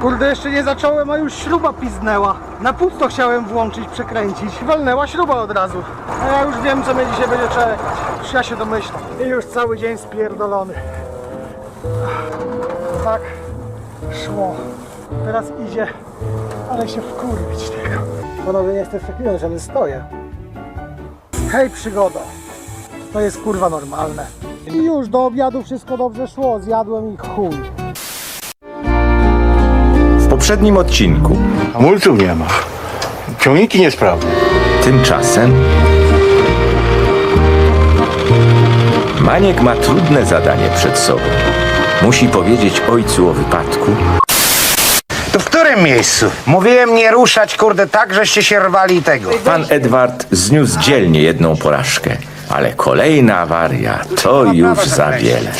Kurde, jeszcze nie zacząłem, a już śruba piznęła. Na pusto chciałem włączyć, przekręcić. Walnęła śruba od razu. A ja już wiem, co mnie dzisiaj będzie czekać. Już ja się domyślam. I już cały dzień spierdolony. Tak szło. Teraz idzie, ale się wkurwić tego. Panowie, nie chcę przeklinać, ale stoję. Hej, przygoda. To jest kurwa normalne. I już do obiadu wszystko dobrze szło. Zjadłem i chuj. W poprzednim odcinku Hamulców nie ma. Ciągniki niesprawne. tymczasem Maniek ma trudne zadanie przed sobą. Musi powiedzieć ojcu o wypadku, To w którym miejscu? Mówiłem nie ruszać, kurde, tak, żeście się rwali tego. Pan Edward zniósł dzielnie jedną porażkę, ale kolejna awaria to już za wiele.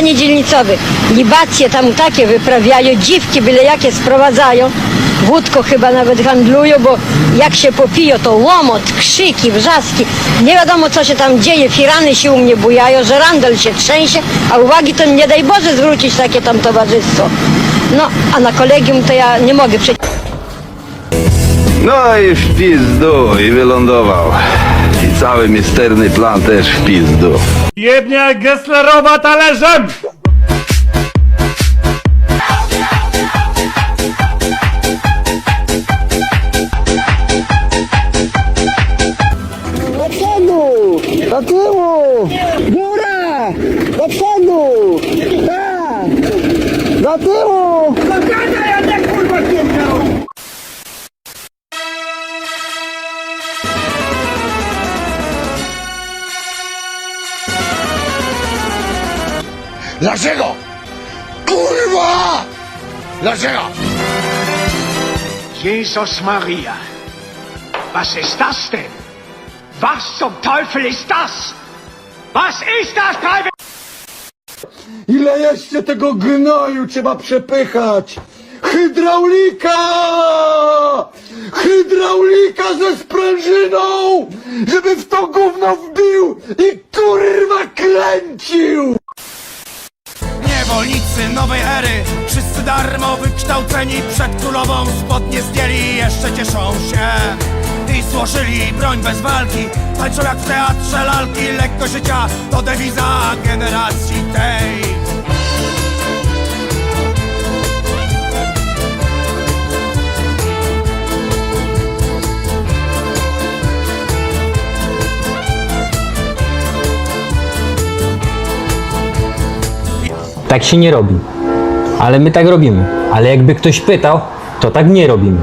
Panie dzielnicowy, libacje tam takie wyprawiają, dziwki byle jakie sprowadzają. Wódko chyba nawet handlują, bo jak się popiją, to łomot, krzyki, wrzaski. Nie wiadomo, co się tam dzieje. Firany się u mnie bujają, że randel się trzęsie, a uwagi to nie daj Boże zwrócić takie tam towarzystwo. No, a na kolegium to ja nie mogę przecież. No i w pizdu i wylądował. Cały misterny plan też w pizdu. Jebnie Gesslerowa talerzem! Do przodu! Do tyłu! Góra! Do przodu! Tak! Do tyłu! Dlaczego? Kurwa! Dlaczego? Jesus Maria, was ist das denn? Was zum Teufel ist das? Was ist das, Teufel? Ile jeszcze tego gnoju trzeba przepychać? Hydraulika! Hydraulika ze sprężyną! Żeby w to gówno wbił Nowej ery, wszyscy darmo wykształceni Przed królową spodnie zdjęli jeszcze cieszą się. I złożyli broń bez walki, tańczą jak w teatrze lalki Lekko życia. To dewiza generacji tej Tak się nie robi. Ale my tak robimy. Ale jakby ktoś pytał, to tak nie robimy.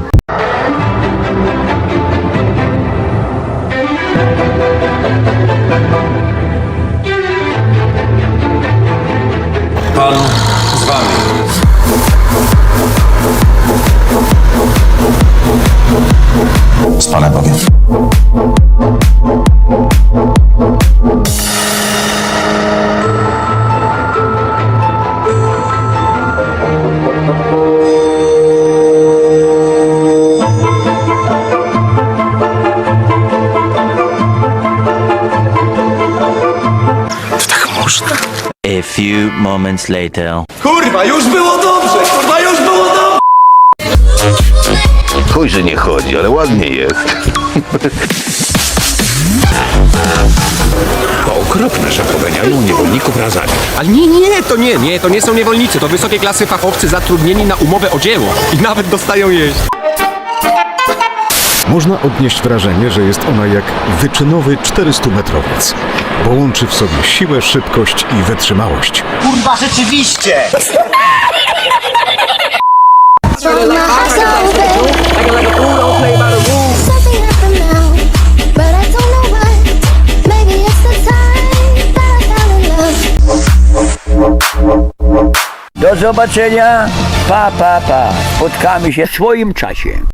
Pan z wami. Z Panem Bogiem. A few moments later. Kurwa, już było dobrze! Kurwa, już było dobrze! Chuj, że nie chodzi, ale ładnie jest. Okropne, że poganiają niewolników razami. Ale nie, nie, to nie, nie, to nie są niewolnicy, to wysokiej klasy fachowcy zatrudnieni na umowę o dzieło i nawet dostają jeść. Można odnieść wrażenie, że jest ona jak wyczynowy 400-metrowiec, bo łączy w sobie siłę, szybkość i wytrzymałość. Kurwa, rzeczywiście! Do zobaczenia. Pa, pa, pa. Spotkamy się w swoim czasie.